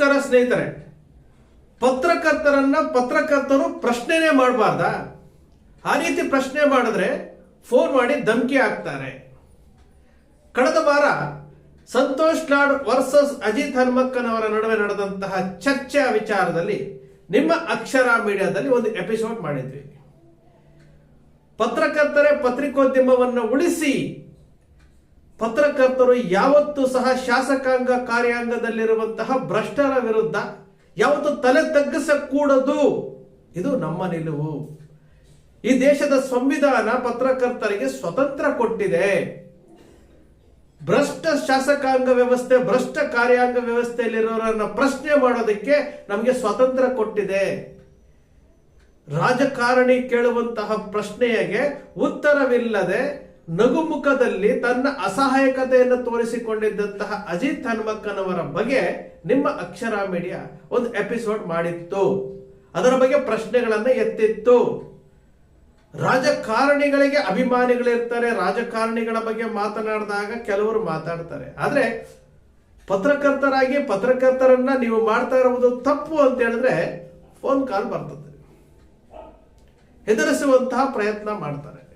ನಮಸ್ಕಾರ ಸ್ನೇಹಿತರೆ, ಪತ್ರಕರ್ತರನ್ನ ಪತ್ರಕರ್ತರು ಪ್ರಶ್ನೆನೇ ಮಾಡಬಾರ್ದ? ಆ ರೀತಿ ಪ್ರಶ್ನೆ ಮಾಡಿದ್ರೆ ಫೋನ್ ಮಾಡಿ ಧಮಕಿ ಹಾಕ್ತಾರೆ. ಕಳೆದ ವಾರ ಸಂತೋಷ್ ಲಾಡ್ ವರ್ಸಸ್ ಅಜಿತ್ ಹನುಮಕ್ಕನವರ ನಡುವೆ ನಡೆದಂತಹ ಚರ್ಚೆ ವಿಚಾರದಲ್ಲಿ ನಿಮ್ಮ ಅಕ್ಷರ ಮೀಡಿಯಾದಲ್ಲಿ ಒಂದು ಎಪಿಸೋಡ್ ಮಾಡಿದ್ವಿ. ಪತ್ರಕರ್ತರೇ ಪತ್ರಿಕೋದ್ಯಮವನ್ನು ಉಳಿಸಿ ಪತ್ರಕರ್ತರು ಯಾವತ್ತೂ ಸಹ ಶಾಸಕಾಂಗ ಕಾರ್ಯಾಂಗದಲ್ಲಿರುವಂತಹ ಭ್ರಷ್ಟರ ವಿರುದ್ಧ ಯಾವತ್ತು ತಲೆ ತಗ್ಗಿಸಕೂಡದು. ಇದು ನಮ್ಮ ನಿಲುವು. ಈ ದೇಶದ ಸಂವಿಧಾನ ಪತ್ರಕರ್ತರಿಗೆ ಸ್ವತಂತ್ರ ಕೊಟ್ಟಿದೆ. ಭ್ರಷ್ಟ ಶಾಸಕಾಂಗ ವ್ಯವಸ್ಥೆ, ಭ್ರಷ್ಟ ಕಾರ್ಯಾಂಗ ವ್ಯವಸ್ಥೆಯಲ್ಲಿರೋರನ್ನ ಪ್ರಶ್ನೆ ಮಾಡೋದಕ್ಕೆ ನಮಗೆ ಸ್ವತಂತ್ರ ಕೊಟ್ಟಿದೆ. ರಾಜಕಾರಣಿ ಕೇಳುವಂತಹ ಪ್ರಶ್ನೆಗೆ ಉತ್ತರವಿಲ್ಲದೆ ನಗುಮುಖದಲ್ಲಿ ತನ್ನ ಅಸಹಾಯಕತೆಯನ್ನು ತೋರಿಸಿಕೊಂಡಿದ್ದಂತಹ ಅಜಿತ್ ಹನುಮಕ್ಕನವರ ಬಗ್ಗೆ ನಿಮ್ಮ ಅಕ್ಷರ ಮೀಡಿಯಾ ಒಂದು ಎಪಿಸೋಡ್ ಮಾಡಿತ್ತು. ಅದರ ಬಗ್ಗೆ ಪ್ರಶ್ನೆಗಳನ್ನ ಎತ್ತಿತ್ತು. ರಾಜಕಾರಣಿಗಳಿಗೆ ಅಭಿಮಾನಿಗಳಿರ್ತಾರೆ, ರಾಜಕಾರಣಿಗಳ ಬಗ್ಗೆ ಮಾತನಾಡಿದಾಗ ಕೆಲವರು ಮಾತಾಡ್ತಾರೆ. ಆದ್ರೆ ಪತ್ರಕರ್ತರಾಗಿ ಪತ್ರಕರ್ತರನ್ನ ನೀವು ಮಾಡ್ತಾ ಇರುವುದು ತಪ್ಪು ಅಂತ ಹೇಳಿದ್ರೆ ಫೋನ್ ಕಾಲ್ ಬರ್ತದೆ. ಹೆದರಿಸುವಂತಹ ಪ್ರಯತ್ನ ಮಾಡ್ತಾರೆ.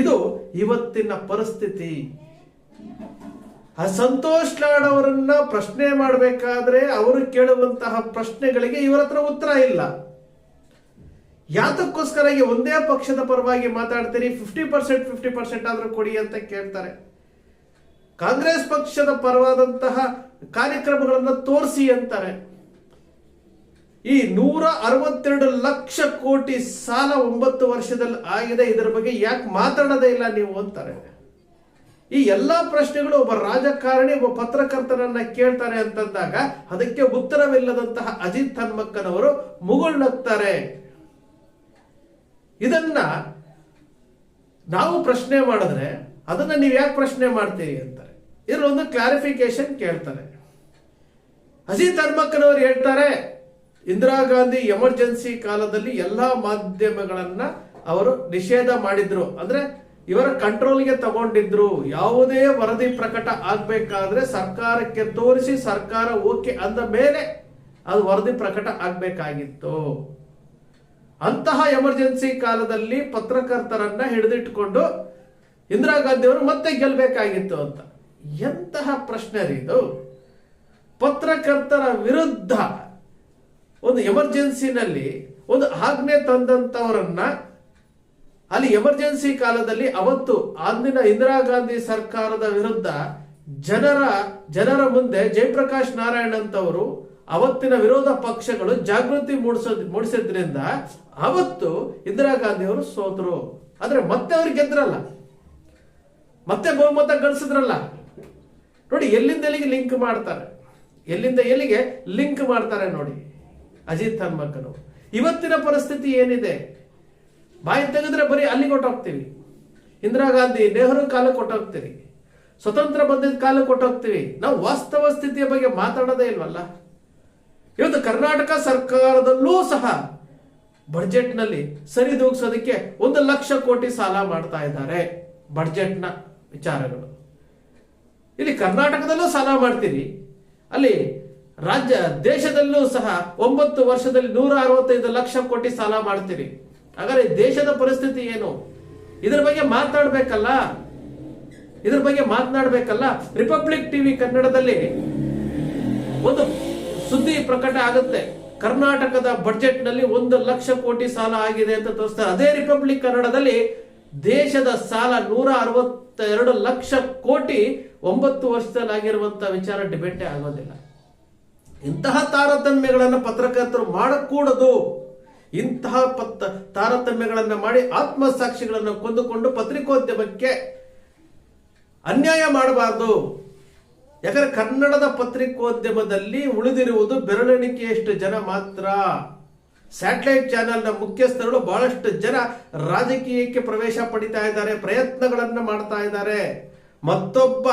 ಇದು ಇವತ್ತಿನ ಪರಿಸ್ಥಿತಿ. ಆ ಸಂತೋಷ್ ಲಾಡ್ ಅವರನ್ನ ಪ್ರಶ್ನೆ ಮಾಡಬೇಕಾದ್ರೆ ಅವರು ಕೇಳುವಂತಹ ಪ್ರಶ್ನೆಗಳಿಗೆ ಇವರ ಹತ್ರ ಉತ್ತರ ಇಲ್ಲ. ಯಾತಕ್ಕೋಸ್ಕರ ಒಂದೇ ಪಕ್ಷದ ಪರವಾಗಿ ಮಾತಾಡ್ತೀರಿ? ಫಿಫ್ಟಿ ಪರ್ಸೆಂಟ್ ಫಿಫ್ಟಿ ಪರ್ಸೆಂಟ್ ಆದ್ರೂ ಕೊಡಿ ಅಂತ ಕೇಳ್ತಾರೆ. ಕಾಂಗ್ರೆಸ್ ಪಕ್ಷದ ಪರವಾದಂತಹ ಕಾರ್ಯಕ್ರಮಗಳನ್ನು ತೋರಿಸಿ ಅಂತಾರೆ. ಈ ನೂರ ಅರವತ್ತೆರಡು ಲಕ್ಷ ಕೋಟಿ ಸಾಲ ಒಂಬತ್ತು ವರ್ಷದಲ್ಲಿ ಆಗಿದೆ. ಇದರ ಬಗ್ಗೆ ಯಾಕೆ ಮಾತಾಡೋದೇ ಇಲ್ಲ ನೀವು ಅಂತಾರೆ. ಈ ಎಲ್ಲಾ ಪ್ರಶ್ನೆಗಳು ಒಬ್ಬ ರಾಜಕಾರಣಿ, ಒಬ್ಬ ಪತ್ರಕರ್ತರನ್ನ ಕೇಳ್ತಾರೆ ಅಂತಂದಾಗ ಅದಕ್ಕೆ ಉತ್ತರವಿಲ್ಲದಂತಹ ಅಜಿತ್ ಹನ್ಮಕ್ಕನವರು ಮುಗುಳ್ನಗ್ತಾರೆ. ಇದನ್ನ ನಾವು ಪ್ರಶ್ನೆ ಮಾಡಿದ್ರೆ ಅದನ್ನ ನೀವು ಯಾಕೆ ಪ್ರಶ್ನೆ ಮಾಡ್ತೀರಿ ಅಂತಾರೆ. ಇದ್ರ ಒಂದು ಕ್ಲಾರಿಫಿಕೇಶನ್ ಕೇಳ್ತಾರೆ. ಅಜಿತ್ ಹನ್ಮಕ್ಕನವರು ಹೇಳ್ತಾರೆ ಇಂದಿರಾ ಗಾಂಧಿ ಎಮರ್ಜೆನ್ಸಿ ಕಾಲದಲ್ಲಿ ಎಲ್ಲಾ ಮಾಧ್ಯಮಗಳನ್ನ ಅವರು ನಿಷೇಧ ಮಾಡಿದ್ರು. ಅಂದ್ರೆ ಇವರ ಕಂಟ್ರೋಲ್ಗೆ ತಗೊಂಡಿದ್ರು. ಯಾವುದೇ ವರದಿ ಪ್ರಕಟ ಆಗ್ಬೇಕಾದ್ರೆ ಸರ್ಕಾರಕ್ಕೆ ತೋರಿಸಿ ಸರ್ಕಾರ ಓಕೆ ಅಂದ ಮೇಲೆ ಅದು ವರದಿ ಪ್ರಕಟ ಆಗ್ಬೇಕಾಗಿತ್ತು. ಅಂತಹ ಎಮರ್ಜೆನ್ಸಿ ಕಾಲದಲ್ಲಿ ಪತ್ರಕರ್ತರನ್ನ ಹಿಡಿದಿಟ್ಟುಕೊಂಡು ಇಂದಿರಾ ಗಾಂಧಿ ಮತ್ತೆ ಗೆಲ್ಬೇಕಾಗಿತ್ತು ಅಂತ. ಎಂತಹ ಪ್ರಶ್ನೆ ಇದು. ಪತ್ರಕರ್ತರ ವಿರುದ್ಧ ಒಂದು ಎಮರ್ಜೆನ್ಸಿನಲ್ಲಿ ಒಂದು ಆಜ್ಞೆ ತಂದಂತವರನ್ನ ಅಲ್ಲಿ ಎಮರ್ಜೆನ್ಸಿ ಕಾಲದಲ್ಲಿ ಅವತ್ತು ಅಂದಿನ ಇಂದಿರಾ ಗಾಂಧಿ ಸರ್ಕಾರದ ವಿರುದ್ಧ ಜನರ ಜನರ ಮುಂದೆ ಜಯಪ್ರಕಾಶ್ ನಾರಾಯಣ್ ಅಂತವರು ಅವತ್ತಿನ ವಿರೋಧ ಪಕ್ಷಗಳು ಜಾಗೃತಿ ಮೂಡಿಸೋದ್ ಮೂಡಿಸಿದ್ರಿಂದ ಅವತ್ತು ಇಂದಿರಾ ಗಾಂಧಿ ಅವರು ಸೋತರು. ಆದ್ರೆ ಮತ್ತೆ ಅವ್ರು ಗೆದ್ರಲ್ಲ. ಮತ್ತೆ ಬಹುಮತ ಗಳಿಸಿದ್ರಲ್ಲ. ನೋಡಿ ಎಲ್ಲಿಂದ ಎಲ್ಲಿಗೆ ಲಿಂಕ್ ಮಾಡ್ತಾರೆ? ಎಲ್ಲಿಂದ ಎಲ್ಲಿಗೆ ಲಿಂಕ್ ಮಾಡ್ತಾರೆ ನೋಡಿ. ಅಜಿತ್ ಹನ್ಮಕ್ಕನು ಇವತ್ತಿನ ಪರಿಸ್ಥಿತಿ ಏನಿದೆ? ಬಾಯಿ ತೆಗೆದ್ರೆ ಬರೀ ಅಲ್ಲಿ ಕೊಟ್ಟೋಗ್ತೀವಿ. ಇಂದಿರಾ ಗಾಂಧಿ ನೆಹರು ಕಾಲ ಕೊಟ್ಟೋಗ್ತೀವಿ. ಸ್ವತಂತ್ರ ಬಂದಿದ್ದ ಕಾಲ ಕೊಟ್ಟೋಗ್ತೀವಿ. ನಾವು ವಾಸ್ತವ ಸ್ಥಿತಿಯ ಬಗ್ಗೆ ಮಾತಾಡೋದೇ ಇಲ್ವಲ್ಲ? ಇವತ್ತು ಕರ್ನಾಟಕ ಸರ್ಕಾರದಲ್ಲೂ ಸಹ ಬಡ್ಜೆಟ್ನಲ್ಲಿ ಸರಿದೂಗಿಸೋದಕ್ಕೆ ಒಂದು ಲಕ್ಷ ಕೋಟಿ ಸಾಲ ಮಾಡ್ತಾ ಇದ್ದಾರೆ ಬಡ್ಜೆಟ್ನ ವಿಚಾರಗಳು. ಇಲ್ಲಿ ಕರ್ನಾಟಕದಲ್ಲೂ ಸಾಲ ಮಾಡ್ತೀರಿ. ಅಲ್ಲಿ ರಾಜ್ಯ ದೇಶದಲ್ಲೂ ಸಹ ಒಂಬತ್ತು ವರ್ಷದಲ್ಲಿ ನೂರ ಅರವತ್ತೈದು ಲಕ್ಷ ಕೋಟಿ ಸಾಲ ಮಾಡ್ತೀರಿ. ಹಾಗಾದ್ರೆ ದೇಶದ ಪರಿಸ್ಥಿತಿ ಏನು? ಇದರ ಬಗ್ಗೆ ಮಾತನಾಡ್ಬೇಕಲ್ಲ ಇದ್ರ ಬಗ್ಗೆ ಮಾತನಾಡ್ಬೇಕಲ್ಲ? ರಿಪಬ್ಲಿಕ್ ಟಿವಿ ಕನ್ನಡದಲ್ಲಿ ಒಂದು ಸುದ್ದಿ ಪ್ರಕಟ ಆಗುತ್ತೆ. ಕರ್ನಾಟಕದ ಬಜೆಟ್ನಲ್ಲಿ ಒಂದು ಲಕ್ಷ ಕೋಟಿ ಸಾಲ ಆಗಿದೆ ಅಂತ ತೋರಿಸ್ತಾರೆ. ಅದೇ ರಿಪಬ್ಲಿಕ್ ಕನ್ನಡದಲ್ಲಿ ದೇಶದ ಸಾಲ ನೂರ ಅರವತ್ತೆರಡು ಲಕ್ಷ ಕೋಟಿ ಒಂಬತ್ತು ವರ್ಷದಲ್ಲಿ ಆಗಿರುವಂತಹ ವಿಚಾರ ಡಿಬೇಟೇ ಆಗೋದಿಲ್ಲ. ಇಂತಹ ತಾರತಮ್ಯಗಳನ್ನು ಪತ್ರಕರ್ತರು ಮಾಡಕೂಡದು. ಇಂತಹ ಪತ್ರ, ತಾರತಮ್ಯಗಳನ್ನು ಮಾಡಿ ಆತ್ಮಸಾಕ್ಷಿಗಳನ್ನು ಕೊಂದುಕೊಂಡು ಪತ್ರಿಕೋದ್ಯಮಕ್ಕೆ ಅನ್ಯಾಯ ಮಾಡಬಾರದು. ಯಾಕಂದ್ರೆ ಕನ್ನಡದ ಪತ್ರಿಕೋದ್ಯಮದಲ್ಲಿ ಉಳಿದಿರುವುದು ಬೆರಳೆಣಿಕೆಯಷ್ಟು ಜನ ಮಾತ್ರ. ಸ್ಯಾಟಲೈಟ್ ಚಾನೆಲ್ನ ಮುಖ್ಯಸ್ಥರು ಬಹಳಷ್ಟು ಜನ ರಾಜಕೀಯಕ್ಕೆ ಪ್ರವೇಶ ಪಡಿತಾ ಇದ್ದಾರೆ, ಪ್ರಯತ್ನಗಳನ್ನು ಮಾಡ್ತಾ ಇದ್ದಾರೆ. ಮತ್ತೊಬ್ಬ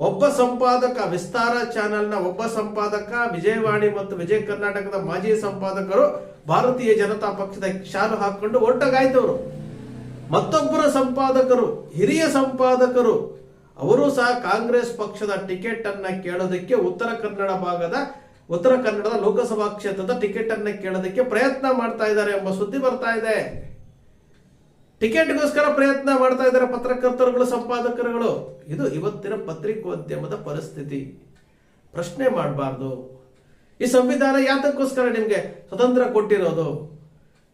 ಒಬ್ಬ ಸಂಪಾದಕ ವಿಸ್ತಾರ ಚಾನೆಲ್ನ ಒಬ್ಬ ಸಂಪಾದಕ ವಿಜಯವಾಣಿ ಮತ್ತು ವಿಜಯ ಕರ್ನಾಟಕದ ಮಾಜಿ ಸಂಪಾದಕರು ಭಾರತೀಯ ಜನತಾ ಪಕ್ಷದ ಶಾಲು ಹಾಕೊಂಡು ಒಟ್ಟಗಾಯ್ತವರು. ಮತ್ತೊಬ್ಬರ ಸಂಪಾದಕರು, ಹಿರಿಯ ಸಂಪಾದಕರು, ಅವರು ಸಹ ಕಾಂಗ್ರೆಸ್ ಪಕ್ಷದ ಟಿಕೆಟ್ ಅನ್ನ ಕೇಳೋದಕ್ಕೆ ಉತ್ತರ ಕನ್ನಡ ಭಾಗದ, ಉತ್ತರ ಕನ್ನಡದ ಲೋಕಸಭಾ ಕ್ಷೇತ್ರದ ಟಿಕೆಟ್ ಅನ್ನ ಕೇಳೋದಕ್ಕೆ ಪ್ರಯತ್ನ ಮಾಡ್ತಾ ಇದ್ದಾರೆ ಎಂಬ ಸುದ್ದಿ ಬರ್ತಾ ಇದೆ. ಟಿಕೆಟ್ಗೋಸ್ಕರ ಪ್ರಯತ್ನ ಮಾಡ್ತಾ ಇದ್ದಾರೆ ಪತ್ರಕರ್ತರುಗಳು, ಸಂಪಾದಕರುಗಳು. ಇದು ಇವತ್ತಿನ ಪತ್ರಿಕೋದ್ಯಮದ ಪರಿಸ್ಥಿತಿ. ಪ್ರಶ್ನೆ ಮಾಡಬಾರ್ದು. ಈ ಸಂವಿಧಾನ ಯಾತಕ್ಕೋಸ್ಕರ ನಿಮಗೆ ಸ್ವತಂತ್ರ ಕೊಟ್ಟಿರೋದು?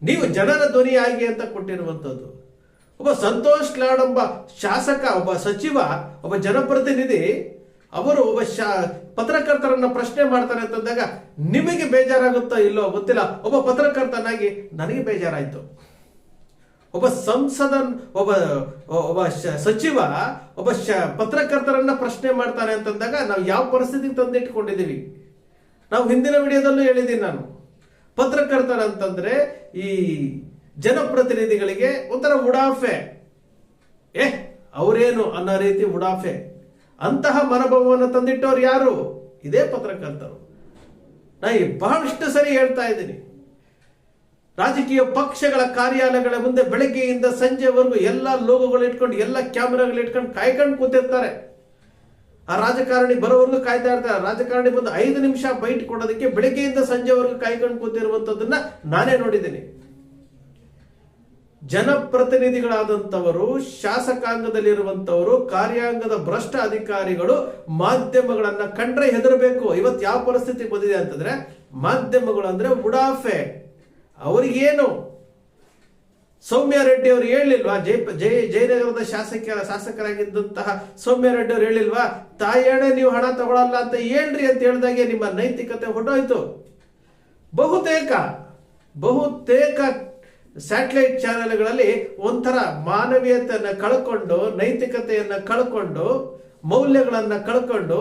ನೀವು ಜನರ ಧ್ವನಿಯಾಗಿ ಅಂತ ಕೊಟ್ಟಿರುವಂತದ್ದು ಒಬ್ಬ ಸಂತೋಷ್ ಲಾಡ್ ಎಂಬ ಶಾಸಕ, ಒಬ್ಬ ಸಚಿವ, ಒಬ್ಬ ಜನಪ್ರತಿನಿಧಿ, ಅವರು ಒಬ್ಬ ಶಾ, ಪತ್ರಕರ್ತರನ್ನ ಪ್ರಶ್ನೆ ಮಾಡ್ತಾರೆ ಅಂತಂದಾಗ ನಿಮಗೆ ಬೇಜಾರಾಗುತ್ತೋ ಇಲ್ಲೋ ಗೊತ್ತಿಲ್ಲ. ಒಬ್ಬ ಪತ್ರಕರ್ತನಾಗಿ ನನಗೆ ಬೇಜಾರಾಯ್ತು. ಒಬ್ಬ ಸಂಸದ ಒಬ್ಬ ಒಬ್ಬ ಸಚಿವ, ಒಬ್ಬ ಪತ್ರಕರ್ತರನ್ನ ಪ್ರಶ್ನೆ ಮಾಡ್ತಾರೆ ಅಂತಂದಾಗ ನಾವು ಯಾವ ಪರಿಸ್ಥಿತಿಗೆ ತಂದಿಟ್ಕೊಂಡಿದ್ದೀವಿ ನಾವು ಹಿಂದಿನ ವಿಡಿಯೋದಲ್ಲೂ ಹೇಳಿದ್ದೀನಿ ನಾನು. ಪತ್ರಕರ್ತರಂತಂದ್ರೆ ಈ ಜನಪ್ರತಿನಿಧಿಗಳಿಗೆ ಒಂಥರ ಉಡಾಫೆ. ಏ, ಅವರೇನು ಅನ್ನೋ ರೀತಿ ಉಡಾಫೆ. ಅಂತಹ ಮನೋಭಾವವನ್ನು ತಂದಿಟ್ಟವ್ರು ಯಾರು? ಇದೇ ಪತ್ರಕರ್ತರು. ನಾ ಬಹಳಷ್ಟು ಸರಿ ಹೇಳ್ತಾ ಇದ್ದೀನಿ. ರಾಜಕೀಯ ಪಕ್ಷಗಳ ಕಾರ್ಯಾಲಯಗಳ ಮುಂದೆ ಬೆಳಗ್ಗೆಯಿಂದ ಸಂಜೆವರೆಗೂ ಎಲ್ಲ ಲೋಗೋಗಳು ಇಟ್ಕೊಂಡು, ಎಲ್ಲ ಕ್ಯಾಮೆರಾಗಳು ಇಟ್ಕೊಂಡು ಕಾಯ್ಕೊಂಡು ಕೂತಿರ್ತಾರೆ. ಆ ರಾಜಕಾರಣಿ ಬರೋವರೆಗೂ ಕಾಯ್ತಾ ಇರ್ತಾರೆ. ರಾಜಕಾರಣಿ ಬಂದು ಐದು ನಿಮಿಷ ಬೈಟ್ ಕೊಡೋದಕ್ಕೆ ಬೆಳಗ್ಗೆಯಿಂದ ಸಂಜೆವರೆಗೂ ಕಾಯ್ಕೊಂಡು ಕೂತಿರುವಂತದನ್ನ ನಾನೇ ನೋಡಿದ್ದೀನಿ. ಜನಪ್ರತಿನಿಧಿಗಳಾದಂಥವರು ಶಾಸಕಾಂಗದಲ್ಲಿರುವಂತವರು ಕಾರ್ಯಾಂಗದ ಭ್ರಷ್ಟ ಅಧಿಕಾರಿಗಳು ಮಾಧ್ಯಮಗಳನ್ನ ಕಂಡ್ರೆ ಹೆದರಬೇಕು. ಇವತ್ತು ಯಾವ ಪರಿಸ್ಥಿತಿ ಬಂದಿದೆ ಅಂತಂದ್ರೆ, ಮಾಧ್ಯಮಗಳು ಅಂದ್ರೆ ಉಡಾಫೆ. ಅವರಿಗೇನು? ಸೌಮ್ಯ ರೆಡ್ಡಿ ಅವರು ಹೇಳಿಲ್ವಾ? ಜಯ ಜಯ ಜಯನಗರದ ಶಾಸಕ, ಶಾಸಕರಾಗಿದ್ದಂತಹ ಸೌಮ್ಯ ರೆಡ್ಡಿ ಅವರು ಹೇಳಿಲ್ವಾ? ತಾಯಣೆ, ನೀವು ಹಣ ತಗೊಳಲ್ಲ ಅಂತ ಹೇಳ್ರಿ ಅಂತ ಹೇಳಿದಾಗೆ ನಿಮ್ಮ ನೈತಿಕತೆ ಹೊಟ್ಟೋಯ್ತು ಬಹುತೇಕ ಬಹುತೇಕ ಸ್ಯಾಟಲೈಟ್ ಚಾನೆಲ್ಗಳಲ್ಲಿ ಒಂಥರ ಮಾನವೀಯತೆಯನ್ನು ಕಳ್ಕೊಂಡು, ನೈತಿಕತೆಯನ್ನು ಕಳ್ಕೊಂಡು, ಮೌಲ್ಯಗಳನ್ನು ಕಳ್ಕೊಂಡು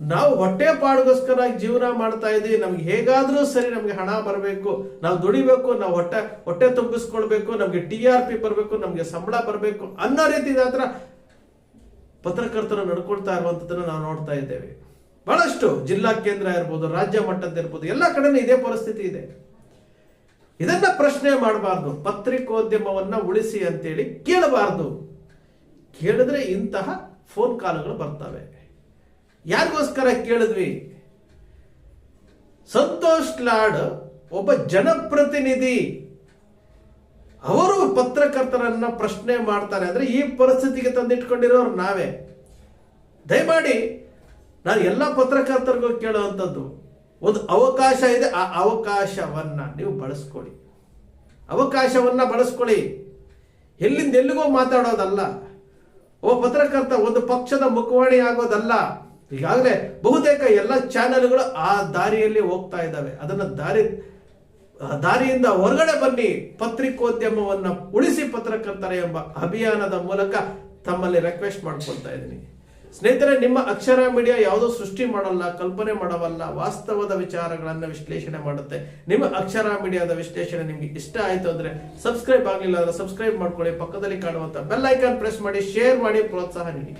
ನಾವು ಹೊಟ್ಟೆ ಪಾಡಿಗೋಸ್ಕರ ಜೀವನ ಮಾಡ್ತಾ ಇದ್ದೀವಿ ನಮ್ಗೆ ಹೇಗಾದ್ರೂ ಸರಿ ನಮ್ಗೆ ಹಣ ಬರಬೇಕು. ನಾವು ದುಡಿಬೇಕು, ನಾವು ಹೊಟ್ಟೆ ಹೊಟ್ಟೆ ತುಂಬಿಸ್ಕೊಳ್ಬೇಕು, ನಮ್ಗೆ ಟಿ ಆರ್ ಪಿ ಬರಬೇಕು, ನಮ್ಗೆ ಸಂಬಳ ಬರಬೇಕು ಅನ್ನೋ ರೀತಿ ಹತ್ರ ಪತ್ರಕರ್ತರು ನಡ್ಕೊಳ್ತಾ ಇರುವಂತದನ್ನ ನಾವು ನೋಡ್ತಾ ಇದ್ದೇವೆ. ಬಹಳಷ್ಟು ಜಿಲ್ಲಾ ಕೇಂದ್ರ ಇರ್ಬೋದು, ರಾಜ್ಯ ಮಟ್ಟದ ಇರ್ಬೋದು, ಎಲ್ಲ ಕಡೆನೂ ಇದೇ ಪರಿಸ್ಥಿತಿ ಇದೆ. ಇದನ್ನ ಪ್ರಶ್ನೆ ಮಾಡಬಾರ್ದು. ಪತ್ರಿಕೋದ್ಯಮವನ್ನ ಉಳಿಸಿ ಅಂತೇಳಿ ಕೇಳಬಾರ್ದು. ಕೇಳಿದ್ರೆ ಇಂತಹ ಫೋನ್ ಕಾಲ್ಗಳು ಬರ್ತವೆ. ಯಾರಿಗೋಸ್ಕರ ಕೇಳಿದ್ವಿ? ಸಂತೋಷ್ ಲಾಡ್ ಒಬ್ಬ ಜನಪ್ರತಿನಿಧಿ. ಅವರು ಪತ್ರಕರ್ತರನ್ನ ಪ್ರಶ್ನೆ ಮಾಡ್ತಾರೆ. ಅಂದ್ರೆ ಈ ಪರಿಸ್ಥಿತಿಗೆ ತಂದಿಟ್ಕೊಂಡಿರೋರು ನಾವೇ. ದಯಮಾಡಿ ನಾನು ಎಲ್ಲ ಪತ್ರಕರ್ತರಿಗೂ ಕೇಳುವಂಥದ್ದು, ಒಂದು ಅವಕಾಶ ಇದೆ. ಆ ಅವಕಾಶವನ್ನ ನೀವು ಬಳಸ್ಕೊಳ್ಳಿ. ಅವಕಾಶವನ್ನ ಬಳಸ್ಕೊಳ್ಳಿ. ಎಲ್ಲಿಂದ ಎಲ್ಲಿಗೋ ಮಾತಾಡೋದಲ್ಲ. ಒಬ್ಬ ಪತ್ರಕರ್ತ ಒಂದು ಪಕ್ಷದ ಮುಖವಾಣಿ ಆಗೋದಲ್ಲ. ಈಗಾಗಲೇ ಬಹುತೇಕ ಎಲ್ಲ ಚಾನೆಲ್ಗಳು ಆ ದಾರಿಯಲ್ಲಿ ಹೋಗ್ತಾ ಇದ್ದಾವೆ. ಅದನ್ನು ದಾರಿ ದಾರಿಯಿಂದ ಹೊರಗಡೆ ಬನ್ನಿ. ಪತ್ರಿಕೋದ್ಯಮವನ್ನ ಉಳಿಸಿ ಪತ್ರಕರ್ತರ ಎಂಬ ಅಭಿಯಾನದ ಮೂಲಕ ತಮ್ಮಲ್ಲಿ ರಿಕ್ವೆಸ್ಟ್ ಮಾಡ್ಕೊಳ್ತಾ ಇದ್ದೀನಿ. ಸ್ನೇಹಿತರೆ, ನಿಮ್ಮ ಅಕ್ಷರ ಮೀಡಿಯಾ ಯಾವುದೋ ಸೃಷ್ಟಿ ಮಾಡಲ್ಲ, ಕಲ್ಪನೆ ಮಾಡವಲ್ಲ, ವಾಸ್ತವದ ವಿಚಾರಗಳನ್ನು ವಿಶ್ಲೇಷಣೆ ಮಾಡುತ್ತೆ. ನಿಮ್ಮ ಅಕ್ಷರ ಮೀಡಿಯಾದ ವಿಶ್ಲೇಷಣೆ ನಿಮಗೆ ಇಷ್ಟ ಆಯಿತು ಅಂದ್ರೆ ಸಬ್ಸ್ಕ್ರೈಬ್ ಆಗಲಿಲ್ಲ ಅಂದ್ರೆ ಸಬ್ಸ್ಕ್ರೈಬ್ ಮಾಡ್ಕೊಳ್ಳಿ. ಪಕ್ಕದಲ್ಲಿ ಕಾಣುವಂತ ಬೆಲ್ ಐಕಾನ್ ಪ್ರೆಸ್ ಮಾಡಿ ಶೇರ್ ಮಾಡಿ, ಪ್ರೋತ್ಸಾಹ ನೀಡಿ.